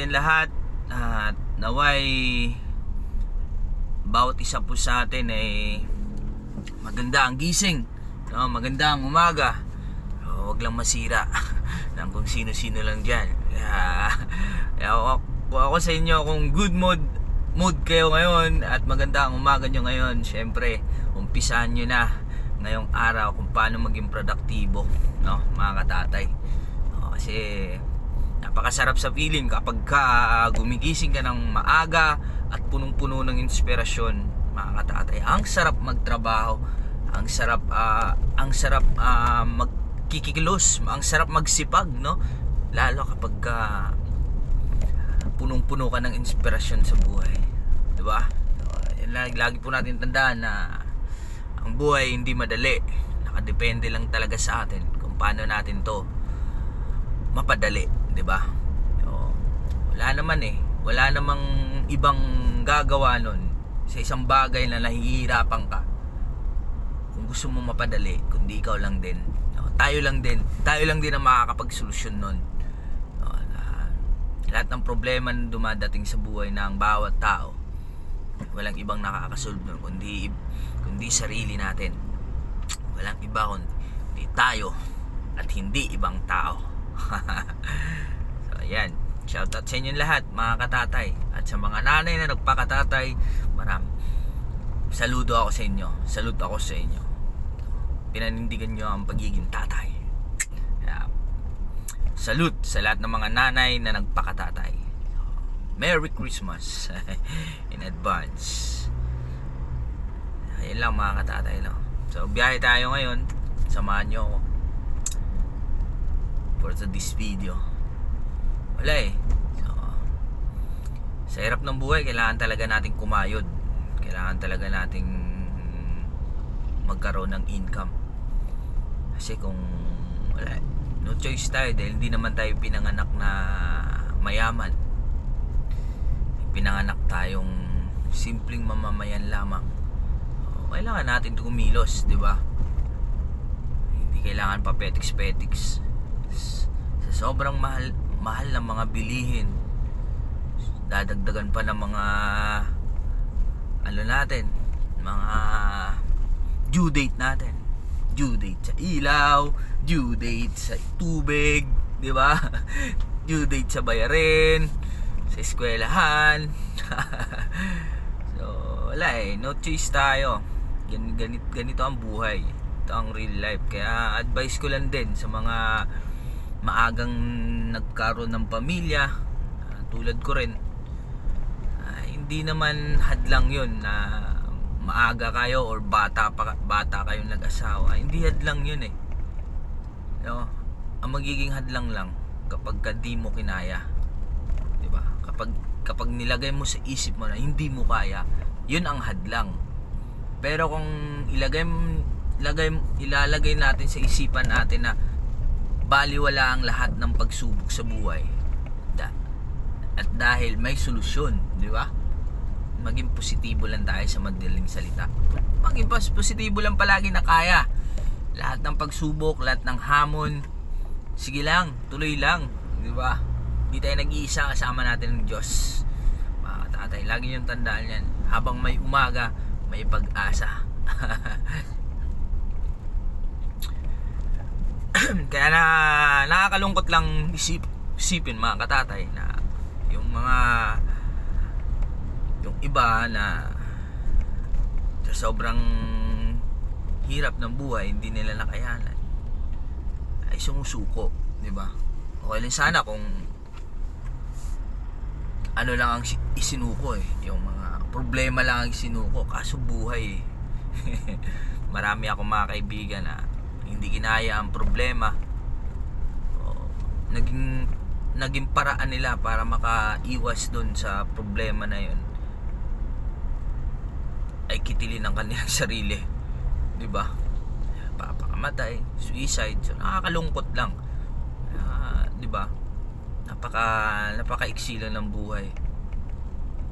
din lahat at naway bawat isa po sa atin ay maganda ang gising no, maganda ang umaga. O, wag lang masira ng kung sino-sino lang dyan. Kaya, kaya ako, ako sa inyo kung good mood mood kayo ngayon at maganda ang umaga nyo ngayon syempre umpisahan nyo na ngayong araw kung paano maging produktibo no, mga katatay. O, kasi napakasarap sa feeling kapag ka gumigising ka ng maaga at punong-puno ng inspirasyon. Mga katatay ang sarap magtrabaho ang sarap ah, ang sarap ah, magkikilos ang sarap magsipag no? Lalo kapag ka punong-puno ka ng inspirasyon sa buhay di ba? Lagi, lagi po natin tandaan na ang buhay hindi madali. Nakadepende lang talaga sa atin kung paano natin to mapadali, 'di ba? So, wala naman eh. Wala namang ibang gagawa nun sa isang bagay na nahihirapan ka. Kung gusto mo mapadali, kundi ikaw lang din. No, tayo lang din. Tayo lang din ang makakapagsolusyon nun. No, na- lahat ng problema na dumadating sa buhay ng bawat tao, walang ibang nakakasolve nun kundi kundi sarili natin. Walang iba kundi tayo at hindi ibang tao. so, ayan. Shoutout sa inyo lahat, mga katatay. At sa mga nanay na nagpakatatay, maram. Saludo ako sa inyo. Salute ako sa inyo. Pinanindigan nyo ang pagiging tatay. Kaya, salute sa lahat ng mga nanay na nagpakatatay. Merry Christmas in advance. Ayun lang mga katatay. No? So, biyahe tayo ngayon. Samahan nyo ako for the this video. Wala eh. So, sa hirap ng buhay kailangan talaga nating kumayod. Kailangan talaga nating magkaroon ng income. Kasi kung wala no choice tayo dahil hindi naman tayo pinanganak na mayaman. Pinanganak tayong simpleng mamamayan lamang. So, kailangan natin kumilos di ba? Hindi kailangan pa petiks-petiks sa sobrang mahal mahal ng mga bilihin. Dadagdagan pa ng mga ano natin mga due date natin. Due date sa ilaw due date sa tubig di ba? Due date sa bayarin sa eskwelahan. So wala eh no choice tayo. Gan, ganit, ganito ang buhay. Ito ang real life. Kaya advice ko lang din sa mga maagang nagkaroon ng pamilya. Ah, tulad ko rin. Ah, hindi naman hadlang yun na maaga kayo or bata pa bata kayong nag-asawa. Hindi hadlang yun eh. No? ang magiging hadlang lang kapag ka di mo kinaya. Di ba? Kapag kapag nilagay mo sa isip mo na hindi mo kaya yun ang hadlang. Pero kung ilagay ilalagay natin sa isipan natin na baliwala ang lahat ng pagsubok sa buhay. Da- at dahil may solusyon, di ba? Maging positibo lang tayo sa madaling salita. Maging pos- positibo lang palagi na kaya. Lahat ng pagsubok, lahat ng hamon, sige lang, tuloy lang, di ba? Hindi tayo nag-iisa kasama natin ng Diyos. Mga tatay, lagi yung tandaan yan. Habang may umaga, may pag-asa. Kaya na nakakalungkot lang isip, isipin mga katatay na yung mga yung iba na sa sobrang hirap ng buhay hindi nila nakayanan ay sumusuko, di ba? Okay lang sana kung ano lang ang si- isinuko eh, yung mga problema lang ang isinuko, kaso buhay eh. Marami akong mga kaibigan na hindi kinaya ang problema. O, naging naging paraan nila para makaiwas doon sa problema na yun. Ay kitilin ang kanilang sarili. Di ba? Papakamatay suicide. So nakakalungkot lang. Ah, di ba? Napaka napakaiksi lang ng buhay.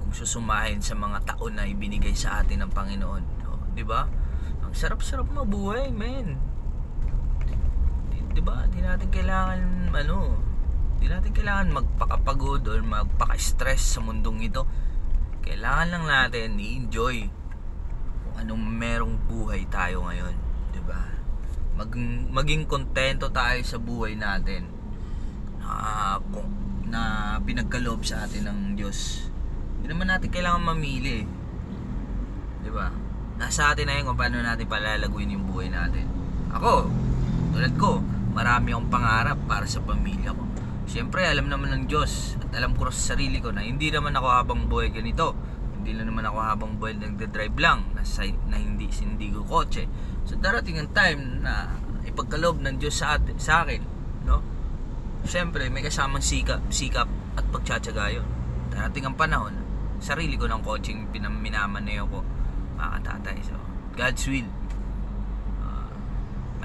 Kung susumahin sa mga taon na ibinigay sa atin ng Panginoon. O, di ba? Ang sarap-sarap mabuhay men di, di ba di natin kailangan ano Hindi natin kailangan magpakapagod or magpaka-stress sa mundong ito. Kailangan lang natin i-enjoy kung anong merong buhay tayo ngayon. 'di ba? Mag, maging kontento tayo sa buhay natin na, kung, na pinagkaloob sa atin ng Diyos. Hindi naman natin kailangan mamili. 'Di ba? Nasa atin na yun kung paano natin palalaguin yung buhay natin. Ako, tulad ko, marami akong pangarap para sa pamilya ko. Siyempre, alam naman ng Diyos at alam ko sa sarili ko na hindi naman ako habang buhay ganito. Hindi na naman ako habang buhay nagde-drive lang na, sa, na hindi hindi ko kotse. So darating ang time na ipagkaloob ng Diyos sa, atin, sa akin, no? Siyempre, may kasamang sikap, sikap at pagtsatsaga yun. Darating ang panahon, sarili ko ng coaching pinaminamaneho ko, mga tatay. So, God's will.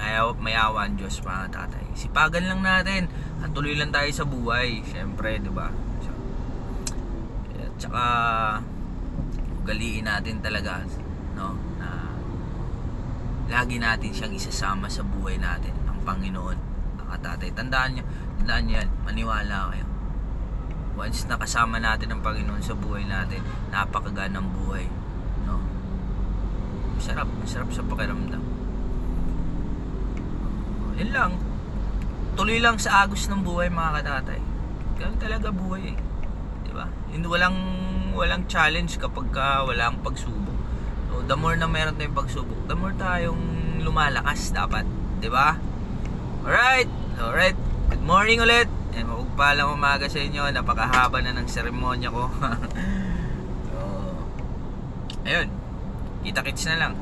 Uh, may, may awa ang Diyos, mga tatay. Sipagan lang natin at tuloy lang tayo sa buhay. Siyempre, di ba? So, at saka, ugaliin natin talaga, no? Na, lagi natin siyang isasama sa buhay natin, ang Panginoon, mga tatay. Tandaan niyo, tandaan niyo yan, maniwala kayo. Once nakasama natin ang Panginoon sa buhay natin, napakaganang buhay. No? Masarap, masarap sa pakiramdam. Yun lang. Tuloy lang sa agos ng buhay mga katatay. Ganun talaga buhay eh. Di ba? Hindi walang walang challenge kapag ka walang pagsubok. So, the more na meron tayong pagsubok, the more tayong lumalakas dapat. Di ba? Alright. Alright. Good morning ulit. Eh, mapagpalang umaga sa inyo. Napakahaba na ng seremonya ko. so, ayun. Kita-kits na lang.